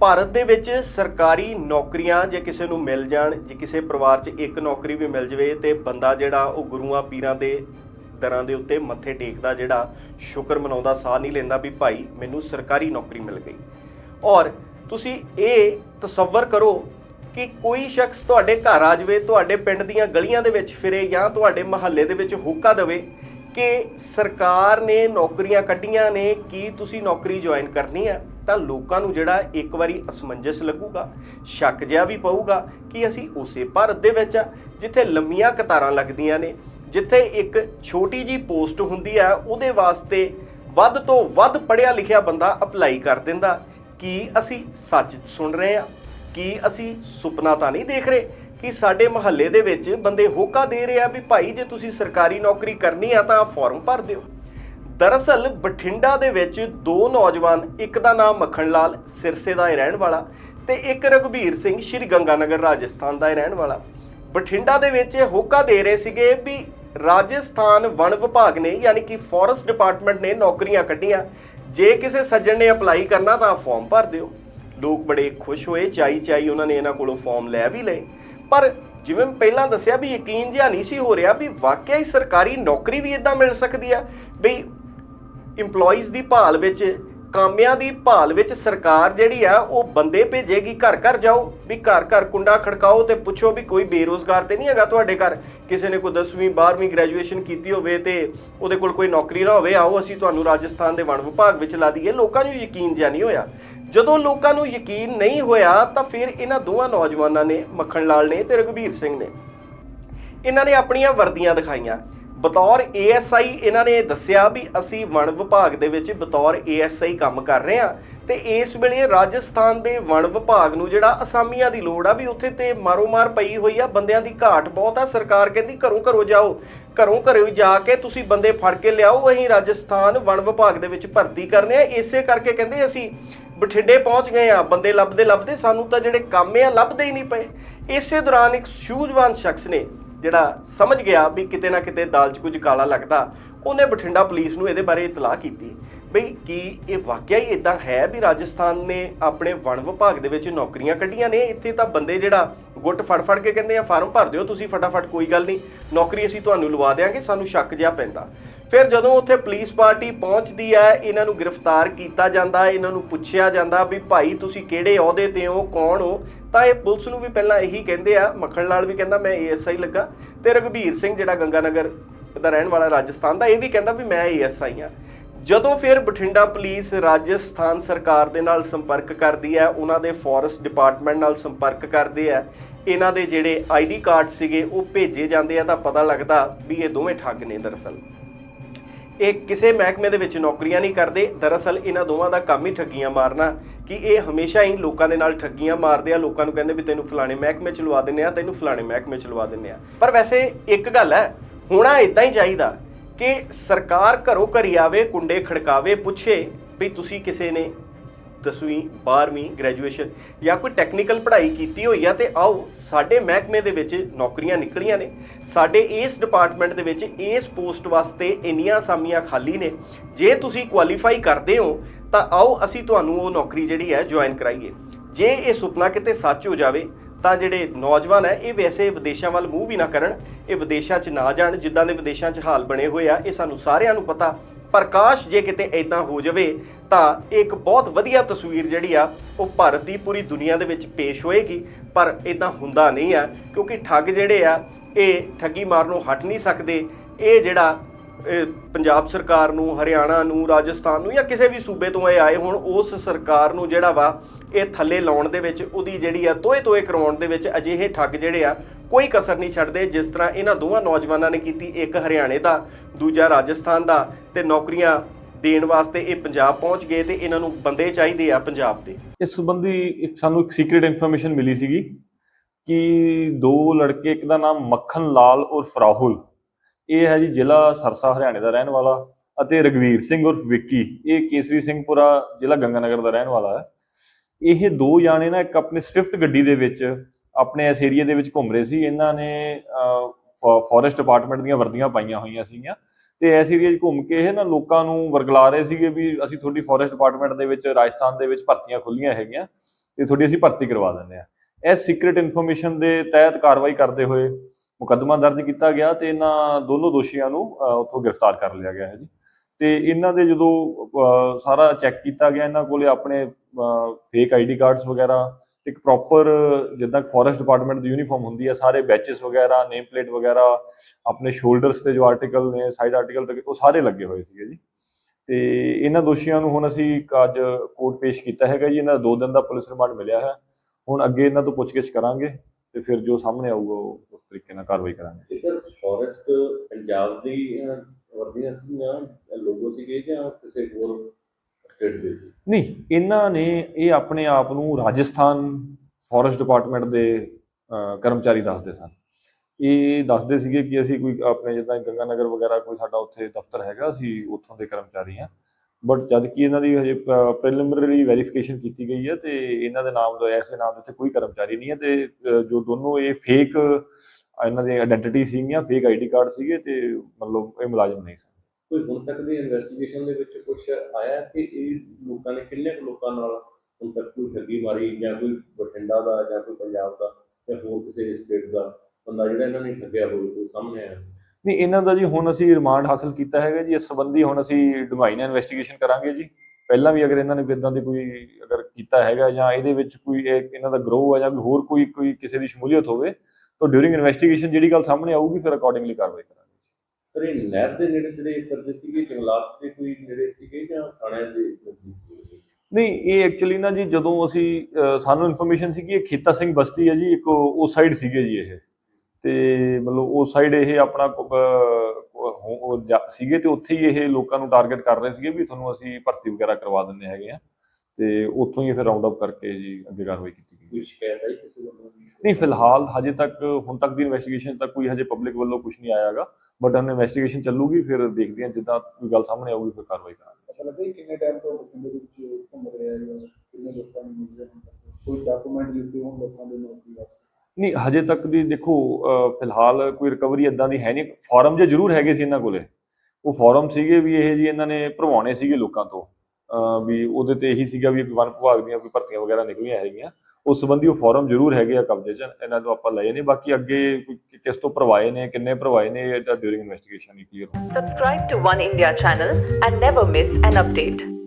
ਭਾਰਤ ਦੇ ਵਿੱਚ ਸਰਕਾਰੀ ਨੌਕਰੀਆਂ ਜੇ ਕਿਸੇ ਨੂੰ ਮਿਲ ਜਾਣ, ਜੇ ਕਿਸੇ ਪਰਿਵਾਰ 'ਚ ਇੱਕ ਨੌਕਰੀ ਵੀ ਮਿਲ ਜਵੇ ਤੇ ਬੰਦਾ ਜਿਹੜਾ ਉਹ ਗੁਰੂਆਂ ਪੀਰਾਂ ਦੇ ਦਰਾਂ ਦੇ ਉੱਤੇ ਮੱਥੇ ਟੇਕਦਾ ਜਿਹੜਾ ਸ਼ੁਕਰ ਮਨਾਉਂਦਾ, ਸਾਹ ਨਹੀਂ ਲੈਂਦਾ ਵੀ ਭਾਈ ਮੈਨੂੰ ਸਰਕਾਰੀ ਨੌਕਰੀ ਮਿਲ ਗਈ। ਔਰ ਤੁਸੀਂ ਇਹ ਤਸੱਵਰ ਕਰੋ ਕਿ ਕੋਈ ਸ਼ਖਸ ਤੁਹਾਡੇ ਘਰ ਆ ਜਾਵੇ, ਤੁਹਾਡੇ ਪਿੰਡ ਦੀਆਂ ਗਲੀਆਂ ਦੇ ਵਿੱਚ ਫਿਰੇ ਜਾਂ ਤੁਹਾਡੇ ਮਹੱਲੇ ਦੇ ਵਿੱਚ ਹੋਕਾ ਦੇਵੇ ਕਿ ਸਰਕਾਰ ਨੇ ਨੌਕਰੀਆਂ ਕੱਢੀਆਂ ਨੇ, ਕੀ ਤੁਸੀਂ ਨੌਕਰੀ ਜੁਆਇਨ ਕਰਨੀ ਹੈ? ਤਾਂ ਲੋਕਾਂ ਨੂੰ ਜਿਹੜਾ ਇੱਕ ਵਾਰੀ ਅਸਮੰਜਸ ਲੱਗੂਗਾ, ਸ਼ੱਕ ਜਿਹਾ ਵੀ ਪਊਗਾ ਕਿ ਅਸੀਂ ਉਸੇ ਭਾਰਤ ਦੇ ਵਿੱਚ ਆ, ਜਿੱਥੇ ਲੰਮੀਆਂ ਕਤਾਰਾਂ ਲੱਗਦੀਆਂ ਨੇ, ਜਿੱਥੇ ਇੱਕ ਛੋਟੀ ਜੀ ਪੋਸਟ ਹੁੰਦੀ ਹੈ ਉਹਦੇ ਵਾਸਤੇ ਵੱਧ ਤੋਂ ਵੱਧ ਪੜ੍ਹਿਆ ਲਿਖਿਆ ਬੰਦਾ ਅਪਲਾਈ ਕਰ ਦਿੰਦਾ। ਕੀ ਅਸੀਂ ਸੱਚ ਸੁਣ ਰਹੇ ਹਾਂ ਕੀ ਅਸੀਂ ਸੁਪਨਾ ਤਾਂ ਨਹੀਂ ਦੇਖ ਰਹੇ ਕਿ ਸਾਡੇ ਮਹੱਲੇ ਦੇ ਵਿੱਚ ਬੰਦੇ ਹੋਕਾ ਦੇ ਰਹੇ ਆ ਵੀ ਭਾਈ ਜੇ ਤੁਸੀਂ ਸਰਕਾਰੀ ਨੌਕਰੀ ਕਰਨੀ ਆ ਤਾਂ ਫਾਰਮ ਭਰ ਦਿਓ? ਦਰਅਸਲ ਬਠਿੰਡਾ ਦੇ ਵਿੱਚ ਦੋ ਨੌਜਵਾਨ, ਇੱਕ ਦਾ ਨਾਮ ਮੱਖਣ ਲਾਲ ਸਿਰਸੇ ਦਾ ਹੀ ਰਹਿਣ ਵਾਲਾ ਤੇ ਇੱਕ ਰਘਬੀਰ ਸਿੰਘ ਸ਼੍ਰੀ ਗੰਗਾਨਗਰ ਰਾਜਸਥਾਨ ਦਾ ਹੀ ਰਹਿਣ ਵਾਲਾ। ਬਠਿੰਡਾ ਦੇ ਵਿੱਚ ਇਹ ਹੋਕਾ ਦੇ ਰਹੇ ਸੀਗੇ ਵੀ ਰਾਜਸਥਾਨ ਵਣ ਵਿਭਾਗ ਨੇ ਯਾਨੀ ਕਿ ਫੋਰੈਸਟ ਡਿਪਾਰਟਮੈਂਟ ਨੇ ਨੌਕਰੀਆਂ ਕੱਢੀਆਂ। ਜੇ ਕਿਸੇ ਸੱਜਣ ਨੇ ਅਪਲਾਈ ਕਰਨਾ ਤਾਂ ਫਾਰਮ ਭਰ ਦਿਓ। ਲੋਕ ਬੜੇ ਖੁਸ਼ ਹੋਏ, ਚਾਈ ਚਾਈ ਉਹਨਾਂ ਨੇ ਇਹਨਾਂ ਕੋਲੋਂ ਫਾਰਮ ਲੈ ਵੀ ਲਏ। ਪਰ ਜਿਵੇਂ ਪਹਿਲਾਂ ਦੱਸਿਆ ਵੀ ਯਕੀਨ ਜਿਹਾ ਨਹੀਂ ਸੀ ਹੋ ਰਿਹਾ ਵੀ ਵਾਕਿਆ ਹੀ ਸਰਕਾਰੀ ਨੌਕਰੀ ਵੀ ਇਦਾਂ ਮਿਲ ਸਕਦੀ ਆ। ਬਈ EMPLOYEES ਦੀ ਭਾਲ ਵਿੱਚ, ਕਾਮਿਆਂ ਦੀ ਭਾਲ ਵਿੱਚ ਸਰਕਾਰ ਜਿਹੜੀ ਆ, ਉਹ ਬੰਦੇ ਭੇਜੇਗੀ, ਘਰ ਘਰ ਜਾਓ, ਵੀ ਘਰ ਘਰ ਕੁੰਡਾ ਖੜਕਾਓ ਤੇ ਪੁੱਛੋ ਵੀ ਕੋਈ ਬੇਰੋਜ਼ਗਾਰ ਤੇ ਨਹੀਂ ਹੈਗਾ ਤੁਹਾਡੇ ਘਰ। ਕਿਸੇ ਨੇ ਕੋਈ 10ਵੀਂ 12ਵੀਂ ਗ੍ਰੈਜੂਏਸ਼ਨ ਕੀਤੀ ਹੋਵੇ ਤੇ ਉਹਦੇ ਕੋਲ ਕੋਈ ਨੌਕਰੀ ਨਾ ਹੋਵੇ, ਆਓ ਅਸੀਂ ਤੁਹਾਨੂੰ ਰਾਜਸਥਾਨ ਦੇ ਵਣ ਵਿਭਾਗ ਵਿੱਚ ਲਾ ਦਈਏ। ਲੋਕਾਂ ਨੂੰ ਯਕੀਨ ਜਿਹਾ ਨਹੀਂ ਹੋਇਆ। ਜਦੋਂ ਲੋਕਾਂ ਨੂੰ ਯਕੀਨ ਨਹੀਂ ਹੋਇਆ, ਤਾਂ ਫਿਰ ਇਹਨਾਂ ਦੋਵਾਂ ਨੌਜਵਾਨਾਂ ਨੇ, ਮੱਖਣ ਲਾਲ ਨੇ ਤੇ ਰਘਬੀਰ ਸਿੰਘ ਨੇ। ਇਹਨਾਂ ਨੇ ਆਪਣੀਆਂ ਵਰਦੀਆਂ ਦਿਖਾਈਆਂ। ਬਤੌਰ ਏਐਸਆਈ ਇਹਨਾਂ ਨੇ ਦੱਸਿਆ ਵੀ ਅਸੀਂ ਵਣ ਵਿਭਾਗ ਦੇ ਵਿੱਚ ਬਤੌਰ ਏਐਸਆਈ ਕੰਮ ਕਰ ਰਹੇ ਹਾਂ ਤੇ ਇਸ ਵੇਲੇ ਰਾਜਸਥਾਨ ਦੇ ਵਣ ਵਿਭਾਗ ਨੂੰ ਜਿਹੜਾ ਅਸਾਮੀਆਂ ਦੀ ਲੋੜ ਆ ਵੀ ਉੱਥੇ ਤੇ ਮਾਰੋ-ਮਾਰ ਪਈ ਹੋਈ ਆ, ਬੰਦਿਆਂ ਦੀ ਘਾਟ ਬਹੁਤ ਆ, ਸਰਕਾਰ ਕਹਿੰਦੀ ਘਰੋਂ ਘਰੋਂ ਜਾਓ, ਘਰੋਂ ਘਰੋਂ ਜਾ ਕੇ ਤੁਸੀਂ ਬੰਦੇ ਫੜ ਕੇ ਲਿਆਓ, ਅਸੀਂ ਰਾਜਸਥਾਨ ਵਣ ਵਿਭਾਗ ਦੇ ਵਿੱਚ ਭਰਤੀ ਕਰਨੇ ਆ, ਇਸੇ ਕਰਕੇ ਕਹਿੰਦੇ ਅਸੀਂ ਬਠਿੰਡੇ ਪਹੁੰਚ ਗਏ ਆ, ਬੰਦੇ ਲੱਭਦੇ ਲੱਭਦੇ ਸਾਨੂੰ ਤਾਂ ਜਿਹੜੇ ਕੰਮ ਆ, ਲੱਭਦੇ ਹੀ ਨਹੀਂ ਪਏ। ਇਸੇ ਦੌਰਾਨ ਇੱਕ ਸੂਝਵਾਨ ਸ਼ਖਸ ਨੇ ਜਿਹੜਾ ਸਮਝ ਗਿਆ ਵੀ ਕਿਤੇ ਨਾ ਕਿਤੇ ਦਾਲ 'ਚ ਕੁਝ ਕਾਲਾ ਲੱਗਦਾ, ਉਹਨੇ ਬਠਿੰਡਾ ਪੁਲਿਸ ਨੂੰ ਇਹਦੇ ਬਾਰੇ ਇਤਲਾਹ ਕੀਤੀ ਬਈ ਕੀ ਇਹ ਵਾਕਿਆ ਹੀ ਇਦਾਂ ਹੈ ਵੀ ਰਾਜਸਥਾਨ ਨੇ ਆਪਣੇ ਵਣ ਵਿਭਾਗ ਦੇ ਵਿੱਚ ਨੌਕਰੀਆਂ ਕੱਢੀਆਂ ਨੇ? ਇੱਥੇ ਤਾਂ ਬੰਦੇ ਜਿਹੜਾ ਗੁੱਟ ਫੜ ਫੜ ਕੇ ਕਹਿੰਦੇ ਆ, ਫਾਰਮ ਭਰ ਦਿਓ ਤੁਸੀਂ ਫਟਾਫਟ, ਕੋਈ ਗੱਲ ਨਹੀਂ। ਨੌਕਰੀ ਅਸੀਂ ਤੁਹਾਨੂੰ ਲਵਾ ਦੇਾਂਗੇ ਸਾਨੂੰ ਸ਼ੱਕ ਜਿਹਾ ਪੈਂਦਾ। ਫਿਰ ਜਦੋਂ ਉੱਥੇ ਪੁਲਿਸ ਪਾਰਟੀ ਪਹੁੰਚਦੀ ਹੈ, ਇਹਨਾਂ ਨੂੰ ਗ੍ਰਿਫਤਾਰ ਕੀਤਾ ਜਾਂਦਾ, ਇਹਨਾਂ ਨੂੰ ਪੁੱਛਿਆ ਜਾਂਦਾ ਵੀ ਭਾਈ ਤੁਸੀਂ ਕਿਹੜੇ ਅਹੁਦੇ ਤੇ ਹੋ, ਕੌਣ ਹੋ? ਤਾਂ ਇਹ ਪੁਲਿਸ ਨੂੰ ਵੀ ਪਹਿਲਾਂ ਇਹੀ ਕਹਿੰਦੇ ਆ, ਮੱਖਣ ਲਾਲ ਵੀ ਕਹਿੰਦਾ, ਮੈਂ ਏਐਸਆਈ ਲੱਗਾ ਤੇ ਰਘਬੀਰ ਸਿੰਘ ਜਿਹੜਾ ਗੰਗਾਨਗਰ ਦਾ ਰਹਿਣ ਵਾਲਾ ਰਾਜਸਥਾਨ ਦਾ, ਇਹ ਵੀ ਕਹਿੰਦਾ ਵੀ ਮੈਂ ਏਐਸਆਈ ਆ। ਜਦੋਂ ਫਿਰ ਬਠਿੰਡਾ ਪੁਲਿਸ ਰਾਜਸਥਾਨ ਸਰਕਾਰ ਦੇ ਨਾਲ ਸੰਪਰਕ ਕਰਦੀ ਹੈ, ਉਹਨਾਂ ਦੇ ਫੋਰੈਸਟ ਡਿਪਾਰਟਮੈਂਟ ਨਾਲ ਸੰਪਰਕ ਕਰਦੇ ਆ, ਇਹਨਾਂ ਦੇ ਜਿਹੜੇ ਆਈਡੀ ਕਾਰਡ ਸੀਗੇ, ਉਹ ਭੇਜੇ ਜਾਂਦੇ ਆ, ਤਾਂ ਪਤਾ ਲੱਗਦਾ ਵੀ ਇਹ ਦੋਵੇਂ ਠੱਗ ਨੇ ਦਰਅਸਲ ਇਹ ਕਿਸੇ ਮਹਿਕਮੇ ਦੇ ਵਿੱਚ ਨੌਕਰੀਆਂ ਨਹੀਂ ਕਰਦੇ, ਦਰਅਸਲ ਇਹਨਾਂ ਦੋਵਾਂ ਦਾ ਕੰਮ ਹੀ ਠੱਗੀਆਂ ਮਾਰਨਾ, ਕਿ ਇਹ ਹਮੇਸ਼ਾ ਹੀ ਲੋਕਾਂ ਦੇ ਨਾਲ ਠੱਗੀਆਂ ਮਾਰਦੇ ਆ, ਲੋਕਾਂ ਨੂੰ ਕਹਿੰਦੇ ਵੀ ਤੈਨੂੰ ਫਲਾਣੇ ਮਹਿਕਮੇ ਚ ਲਵਾ ਦਿੰਨੇ ਆ, ਤੈਨੂੰ ਫਲਾਣੇ ਮਹਿਕਮੇ ਚ ਲਵਾ ਦਿੰਨੇ ਆ। ਪਰ ਵੈਸੇ ਇੱਕ ਗੱਲ ਹੈ, ਹੋਣਾ ਇਦਾਂ ਹੀ ਚਾਹੀਦਾ ਕਿ ਸਰਕਾਰ ਘਰੋਂ ਘਰੀ ਆਵੇ, ਕੁੰਡੇ ਖੜਕਾਵੇ, ਪੁੱਛੇ ਵੀ ਤੁਸੀਂ ਕਿਸੇ ਨੇ 10ਵੀਂ 12ਵੀਂ ਗ੍ਰੈਜੂਏਸ਼ਨ ਜਾਂ ਕੋਈ ਟੈਕਨੀਕਲ ਪੜ੍ਹਾਈ ਕੀਤੀ ਹੋਈ ਆ ਤੇ ਆਓ ਸਾਡੇ ਮਹਿਕਮੇ ਦੇ ਵਿੱਚ ਨੌਕਰੀਆਂ ਨਿਕਲੀਆਂ ਨੇ। ਸਾਡੇ ਇਸ ਡਿਪਾਰਟਮੈਂਟ ਦੇ ਵਿੱਚ ਇਸ ਪੋਸਟ ਵਾਸਤੇ ਇੰਨੀਆਂ ਅਸਾਮੀਆਂ ਖਾਲੀ ਨੇ। ਜੇ ਤੁਸੀਂ ਕੁਆਲੀਫਾਈ ਕਰਦੇ ਹੋ, ਤਾਂ ਆਓ ਅਸੀਂ ਤੁਹਾਨੂੰ ਉਹ ਨੌਕਰੀ ਜਿਹੜੀ ਹੈ ਜੁਆਇਨ ਕਰਾਈਏ। ਜੇ ਇਹ ਸੁਪਨਾ ਕਿਤੇ ਸੱਚ ਹੋ ਜਾਵੇ, ਤਾਂ ਜਿਹੜੇ ਨੌਜਵਾਨ ਹੈ, ਇਹ ਵੈਸੇ ਵਿਦੇਸ਼ਾਂ ਵੱਲ ਮੂਵ ਵੀ ਨਾ ਕਰਨ। ਇਹ ਵਿਦੇਸ਼ਾਂ 'ਚ ਨਾ ਜਾਣ, ਜਿੱਦਾਂ ਦੇ ਵਿਦੇਸ਼ਾਂ 'ਚ ਹਾਲ ਬਣੇ ਹੋਏ ਆ, ਇਹ ਸਾਨੂੰ ਸਾਰਿਆਂ ਨੂੰ ਪਤਾ। ਪ੍ਰਕਾਸ਼ ਜੇ ਕਿਤੇ ਇਦਾਂ ਹੋ ਜਾਵੇ, ਤਾਂ ਇੱਕ ਬਹੁਤ ਵਧੀਆ ਤਸਵੀਰ ਜਿਹੜੀ ਆ, ਉਹ ਭਾਰਤ ਦੀ ਪੂਰੀ ਦੁਨੀਆ ਦੇ ਵਿੱਚ ਪੇਸ਼ ਹੋਏਗੀ। ਪਰ ਇਦਾਂ ਹੁੰਦਾ ਨਹੀਂ ਆ, ਕਿਉਂਕਿ ਠੱਗ ਜਿਹੜੇ ਆ, ਇਹ ਠੱਗੀ ਮਾਰਨੋਂ ਹਟ ਨਹੀਂ ਸਕਦੇ। ਇਹ ਜਿਹੜਾ ਇਹ ਪੰਜਾਬ ਸਰਕਾਰ ਨੂੰ, ਹਰਿਆਣਾ ਨੂੰ, ਰਾਜਸਥਾਨ ਨੂੰ ਜਾਂ ਕਿਸੇ ਵੀ ਸੂਬੇ ਤੋਂ ਇਹ ਆਏ ਹੁਣ, ਉਸ ਸਰਕਾਰ ਨੂੰ ਜਿਹੜਾ ਵਾ ਇਹ ਥੱਲੇ ਲਾਉਣ ਦੇ ਵਿੱਚ, ਉਹਦੀ ਜਿਹੜੀ ਆ ਤੋਏ ਤੋਏ ਕਰਵਾਉਣ ਦੇ ਵਿੱਚ ਅਜਿਹੇ ਠੱਗ ਜਿਹੜੇ ਆ, ਕੋਈ ਕਸਰ ਨਹੀਂ ਛੱਡਦੇ। ਜਿਸ ਤਰ੍ਹਾਂ ਇਹਨਾਂ ਦੋਵਾਂ ਨੌਜਵਾਨਾਂ ਨੇ ਕੀਤੀ, ਇੱਕ ਹਰਿਆਣੇ ਦਾ, ਦੂਜਾ ਰਾਜਸਥਾਨ ਦਾ, ਤੇ ਨੌਕਰੀਆਂ ਦੇਣ ਵਾਸਤੇ ਇਹ ਪੰਜਾਬ ਪਹੁੰਚ ਗਏ ਤੇ ਇਹਨਾਂ ਨੂੰ ਬੰਦੇ ਚਾਹੀਦੇ ਆ ਪੰਜਾਬ ਦੇ। ਇਸ ਸੰਬੰਧੀ ਇੱਕ ਸਾਨੂੰ ਇੱਕ ਸੀਕ੍ਰੀਟ ਇਨਫੋਰਮੇਸ਼ਨ ਮਿਲੀ ਸੀਗੀ ਕਿ ਦੋ ਲੜਕੇ, ਇੱਕ ਦਾ ਨਾਮ ਮੱਖਣ ਲਾਲ ਔਰ ਫਰਾਹੁਲ ਇਹ ਹੈ ਜੀ ਜ਼ਿਲ੍ਹਾ ਸਰਸਾ ਹਰਿਆਣੇ ਦਾ ਰਹਿਣ ਵਾਲਾ ਅਤੇ ਰਗਵੀਰ ਸਿੰਘ ਉਰਫ ਵਿੱਕੀ, ਇਹ ਕੇਸਰੀ ਸਿੰਘਪੁਰਾ ਜ਼ਿਲ੍ਹਾ ਗੰਗਾਨਗਰ ਦਾ ਰਹਿਣ ਵਾਲਾ ਹੈ। ਇਹ ਦੋ ਜਾਣੇ ਨਾ ਇੱਕ ਆਪਣੀ ਸਵਿਫਟ ਗੱਡੀ ਦੇ ਵਿੱਚ ਆਪਣੇ ਇਸ ਏਰੀਆ ਦੇ ਵਿੱਚ ਘੁੰਮ ਰਹੇ ਸੀ। ਇਹਨਾਂ ਨੇ ਫੋਰੈਸਟ ਡਿਪਾਰਟਮੈਂਟ ਦੀਆਂ ਵਰਦੀਆਂ ਪਾਈਆਂ ਹੋਈਆਂ ਸੀਗੀਆਂ ਤੇ ਇਸ ਏਰੀਆ 'ਚ ਘੁੰਮ ਕੇ ਇਹ ਨਾ ਲੋਕਾਂ ਨੂੰ ਵਰਗਲਾ ਰਹੇ ਸੀਗੇ ਵੀ ਅਸੀਂ ਤੁਹਾਡੀ ਫੋਰੈਸਟ ਡਿਪਾਰਟਮੈਂਟ ਦੇ ਵਿੱਚ ਰਾਜਸਥਾਨ ਦੇ ਵਿੱਚ ਭਰਤੀਆਂ ਖੁੱਲੀਆਂ ਹੈਗੀਆਂ ਤੇ ਤੁਹਾਡੀ ਅਸੀਂ ਭਰਤੀ ਕਰਵਾ ਦਿੰਦੇ ਆ ਇਸ ਸੀਕ੍ਰੀਟ ਇਨਫੋਰਮੇਸ਼ਨ ਦੇ ਤਹਿਤ ਕਾਰਵਾਈ ਕਰਦੇ ਹੋਏ ਮੁਕੱਦਮਾ ਦਰਜ ਕੀਤਾ ਗਿਆ ਤੇ ਇਹਨਾਂ ਦੋਨੋਂ ਦੋਸ਼ੀਆਂ ਨੂੰ ਉੱਥੋਂ ਗ੍ਰਿਫਤਾਰ ਕਰ ਲਿਆ ਗਿਆ ਹੈ ਜੀ। ਤੇ ਇਹਨਾਂ ਦੇ ਜਦੋਂ ਸਾਰਾ ਚੈੱਕ ਕੀਤਾ ਗਿਆ, ਇਹਨਾਂ ਕੋਲੇ ਆਪਣੇ ਫੇਕ ਆਈਡੀ ਕਾਰਡਸ ਵਗੈਰਾ ਤੇ ਇੱਕ ਪ੍ਰੋਪਰ ਜਿੱਦਾਂ ਫੋਰੈਸਟ ਡਿਪਾਰਟਮੈਂਟ ਦੀ ਯੂਨੀਫਾਰਮ ਹੁੰਦੀ ਹੈ, ਸਾਰੇ ਬੈਚਸ ਵਗੈਰਾ ਨੇਮ ਪਲੇਟ ਵਗੈਰਾ, ਆਪਣੇ ਸ਼ੋਲਡਰਸ ਤੇ ਜੋ ਆਰਟੀਕਲ ਨੇ ਸਾਈਡ ਆਰਟੀਕਲ ਤੇ ਉਹ ਸਾਰੇ ਲੱਗੇ ਹੋਏ ਸੀਗੇ ਜੀ। ਤੇ ਇਹਨਾਂ ਦੋਸ਼ੀਆਂ ਨੂੰ ਹੁਣ ਅਸੀਂ ਇੱਕ ਅੱਜ ਕੋਰਟ ਪੇਸ਼ ਕੀਤਾ ਹੈਗਾ ਜੀ। ਇਹਨਾਂ ਦਾ 2 ਦਿਨ ਦਾ ਪੁਲਿਸ ਰਿਮਾਂਡ ਮਿਲਿਆ ਹੈ। ਹੁਣ ਅੱਗੇ ਇਹਨਾਂ ਤੋਂ ਪੁੱਛਗਿੱਛ ਕਰਾਂਗੇ। ਤੇ ਫਿਰ ਜੋ ਸਾਹਮਣੇ ਆਊਗਾ ਉਹ ਉਸ ਤਰੀਕੇ ਨਾਲ ਕਾਰਵਾਈ ਕਰਾਂਗੇ। ਸਰ ਫੋਰੈਸਟ ਪੰਜਾਬ ਦੀ ਵਰਦੀਆਂ ਸੀਗੀਆਂ ਲੋਗੋ ਸੀਗੇ ਜਾਂ ਕਿਸੇ ਹੋਰ ਸਟੇਟ ਦੇ ਸੀ? ਨਹੀਂ ਇਹਨਾਂ ਨੇ ਇਹ ਆਪਣੇ ਆਪ ਨੂੰ ਰਾਜਸਥਾਨ ਫੋਰੈਸਟ ਡਿਪਾਰਟਮੈਂਟ ਦੇ ਕਰਮਚਾਰੀ ਦੱਸਦੇ ਸਨ। ਇਹ ਦੱਸਦੇ ਸੀਗੇ ਕਿ ਅਸੀਂ ਕੋਈ ਆਪਣੇ ਜਿੱਦਾਂ ਗੰਗਾਨਗਰ ਵਗੈਰਾ ਕੋਈ ਸਾਡਾ ਉੱਥੇ ਦਫ਼ਤਰ ਹੈਗਾ ਅਸੀਂ ਉੱਥੋਂ ਦੇ ਕਰਮਚਾਰੀ ਹਾਂ। ਬਟ ਜਦ ਕਿ ਇਹਨਾਂ ਦੀ ਹਜੇ ਪ੍ਰੀਲਿਮਿਨਰੀ ਵੈਰੀਫਿਕੇਸ਼ਨ ਕੀਤੀ ਗਈ ਹੈ ਤੇ ਇਹਨਾਂ ਦੇ ਨਾਮ ਦਾ ਐਸੇ ਨਾਮ ਦੇ ਉੱਤੇ ਕੋਈ ਕਰਮਚਾਰੀ ਨਹੀਂ ਹੈ ਤੇ ਅਹ, ਜੋ ਦੋਨੋਂ ਇਹ ਫੇਕ ਇਹਨਾਂ ਦੀ ਆਇਡੈਂਟੀਟੀ ਸੀਗੀਆਂ ਫੇਕ ਆਈਡੀ ਕਾਰਡ ਸੀਗੇ ਤੇ ਮਤਲਬ ਇਹ ਮੁਲਾਜ਼ਮ ਨਹੀਂ ਸਨ। ਕੋਈ ਹੁਣ ਤੱਕ ਦੀ ਇਨਵੈਸਟੀਗੇਸ਼ਨ ਦੇ ਵਿੱਚ ਕੁਝ ਆਇਆ ਕਿ ਇਹ ਲੋਕਾਂ ਨੇ ਕਿੰਨੇ ਕੁ ਲੋਕਾਂ ਨਾਲ ਹੁਣ ਤੱਕ ਕੋਈ ਠੱਗੀ ਮਾਰੀ ਜਾਂ ਕੋਈ ਬਠਿੰਡਾ ਦਾ ਜਾਂ ਕੋਈ ਪੰਜਾਬ ਦਾ ਜਾਂ ਹੋਰ ਕਿਸੇ ਸਟੇਟ ਦਾ ਬੰਦਾ ਜਿਹੜਾ ਇਹਨਾਂ ਨੇ ਠੱਗਿਆ ਹੋਵੇ ਕੋਈ ਸਾਹਮਣੇ ਆਇਆ? ਨਹੀਂ ਇਹਨਾਂ ਦਾ ਜੀ ਹੁਣ ਅਸੀਂ ਰਿਮਾਂਡ ਹਾਸਲ ਕੀਤਾ ਹੈਗਾ ਜੀ ਇਸ ਸੰਬੰਧੀ ਹੁਣ ਅਸੀਂ ਡੂੰਘਾਈ ਇਨਵੈਸਟੀਗੇਸ਼ਨ ਕਰਾਂਗੇ ਜੀ। ਪਹਿਲਾਂ ਵੀ ਅਗਰ ਇਹਨਾਂ ਨੇ ਇਦਾਂ ਦੀ ਕੋਈ ਅਗਰ ਕੀਤਾ ਹੈਗਾ ਜਾਂ ਇਹਦੇ ਵਿੱਚ ਕੋਈ ਇਹ ਇਹਨਾਂ ਦਾ ਗਰੋਹ ਹੈ ਜਾਂ ਕੋਈ ਹੋਰ ਕੋਈ ਕੋਈ ਕਿਸੇ ਦੀ ਸ਼ਮੂਲੀਅਤ ਹੋਵੇ ਤਾਂ ਡਿਊਰਿੰਗ ਇਨਵੈਸਟੀਗੇਸ਼ਨ ਜਿਹੜੀ ਗੱਲ ਸਾਹਮਣੇ ਆਊਗੀ ਫਿਰ ਅਕੋਰਡਿੰਗਲੀ ਕਾਰਵਾਈ ਕਰਾਂਗੇ ਸਰ ਇਹ ਨਹਿਰ ਦੇ ਨੇੜੇ ਜਿਹੜੇ ਫਿਰਦੇ ਸੀਗੇ ਜੰਗਲਾਤ ਦੇ ਕੋਈ ਨੇੜੇ ਸੀਗੇ ਜਾਂ ਥਾਣਿਆਂ ਦੇ ਨਹੀਂ ਇਹ ਐਕਚੁਅਲੀ ਨਾ ਜੀ ਜਦੋਂ ਅਸੀਂ ਸਾਨੂੰ ਇਨਫੋਰਮੇਸ਼ਨ ਸੀ ਕਿ ਇਹ ਖੇਤਾ ਸਿੰਘ ਬਸਤੀ ਹੈ ਜੀ ਇੱਕ ਉਸ ਸਾਈਡ ਸੀਗੇ ਜੀ ਇਹ। ਤੇ ਮਤਲਬ ਉਸ ਸਾਈਡ ਇਹ ਆਪਣਾ ਸੀਗੇ ਤੇ ਉੱਥੇ ਹੀ ਇਹ ਲੋਕਾਂ ਨੂੰ ਟਾਰਗੇਟ ਕਰ ਰਹੇ ਸੀਗੇ ਵੀ ਤੁਹਾਨੂੰ ਅਸੀਂ ਭਰਤੀ ਵਗੈਰਾ ਕਰਵਾ ਦਿੰਦੇ ਹੈਗੇ ਆ। ਤੇ ਉੱਥੋਂ ਹੀ ਫਿਰ ਰਾਉਂਡ ਅਪ ਕਰਕੇ ਜੀ ਅੱਗੇ ਕਾਰਵਾਈ ਕੀਤੀ ਗਈ। ਕੋਈ ਸ਼ਿਕਾਇਤ ਆਈ ਕਿਸੇ ਵੱਲੋਂ ਨਹੀਂ ਫਿਲਹਾਲ ਹਜੇ ਤੱਕ ਹੁਣ ਤੱਕ ਦੀ ਇਨਵੈਸਟੀਗੇਸ਼ਨ ਤੱਕ ਕੋਈ ਹਜੇ ਪਬਲਿਕ ਵੱਲੋਂ ਕੁਝ ਨਹੀਂ ਆਇਆਗਾ ਬਟ ਹੁਣ ਇਨਵੈਸਟੀਗੇਸ਼ਨ ਚੱਲੂਗੀ ਫਿਰ ਦੇਖਦੇ ਹਾਂ ਜਿੱਦਾਂ ਕੋਈ ਗੱਲ ਸਾਹਮਣੇ ਆਊਗੀ ਫਿਰ ਕਾਰਵਾਈ ਕਰਾਂਗੇ। ਪਤਾ ਲੱਗਾ ਜੀ ਕਿੰਨੇ ਟਾਈਮ ਤੋਂ ਬਠਿੰਡੇ ਦੇ ਵਿੱਚ ਘੁੰਮ ਰਿਹਾ ਹੈ ਕਿੰਨੇ ਲੋਕਾਂ ਨੂੰ ਮਿਲ ਰਿਹਾ ਕੋਈ ਡਾਕੂਮੈਂਟ ਲਿਖਦੇ ਹੋਣ ਲੋਕਾਂ ਦੇ ਨੌਕਰੀ ਵਾਸਤੇ? ਨਹੀਂ, ਹਜੇ ਤੱਕ ਦੀ ਦੇਖੋ ਫਿਲਹਾਲ ਕੋਈ ਰਿਕਵਰੀ ਇਦਾਂ ਦੀ ਹੈ ਨਹੀਂ। ਫਾਰਮ ਜੇ ਜ਼ਰੂਰ ਹੈਗੇ ਸੀ ਇਹਨਾਂ ਕੋਲੇ, ਉਹ ਫਾਰਮ ਸੀਗੇ ਵੀ ਇਹ ਜੀ ਇਹਨਾਂ ਨੇ ਭਰਵਾਉਣੇ ਸੀਗੇ ਲੋਕਾਂ ਤੋਂ। ਵੀ ਉਹਦੇ ਤੇ ਇਹੀ ਸੀਗਾ ਵੀ ਵਨ ਵਿਭਾਗ ਦੀਆਂ ਕੋਈ ਭਰਤੀਆਂ ਵਗੈਰਾ ਨਿਕਲੀਆਂ ਹੈਗੀਆਂ। ਉਸ ਸੰਬੰਧੀ ਉਹ ਫਾਰਮ ਜ਼ਰੂਰ ਹੈਗੇ ਆ ਕਬਜ਼ੇ 'ਚ, ਇਹਨਾਂ ਤੋਂ ਆਪਾਂ ਲਏ ਨੇ। ਬਾਕੀ ਅੱਗੇ ਕਿਸ ਤੋਂ ਭਰਵਾਏ ਨੇ, ਕਿੰਨੇ ਭਰਵਾਏ ਨੇ, ਇਹ during investigation he clear Subscribe to One India channel and never miss an update.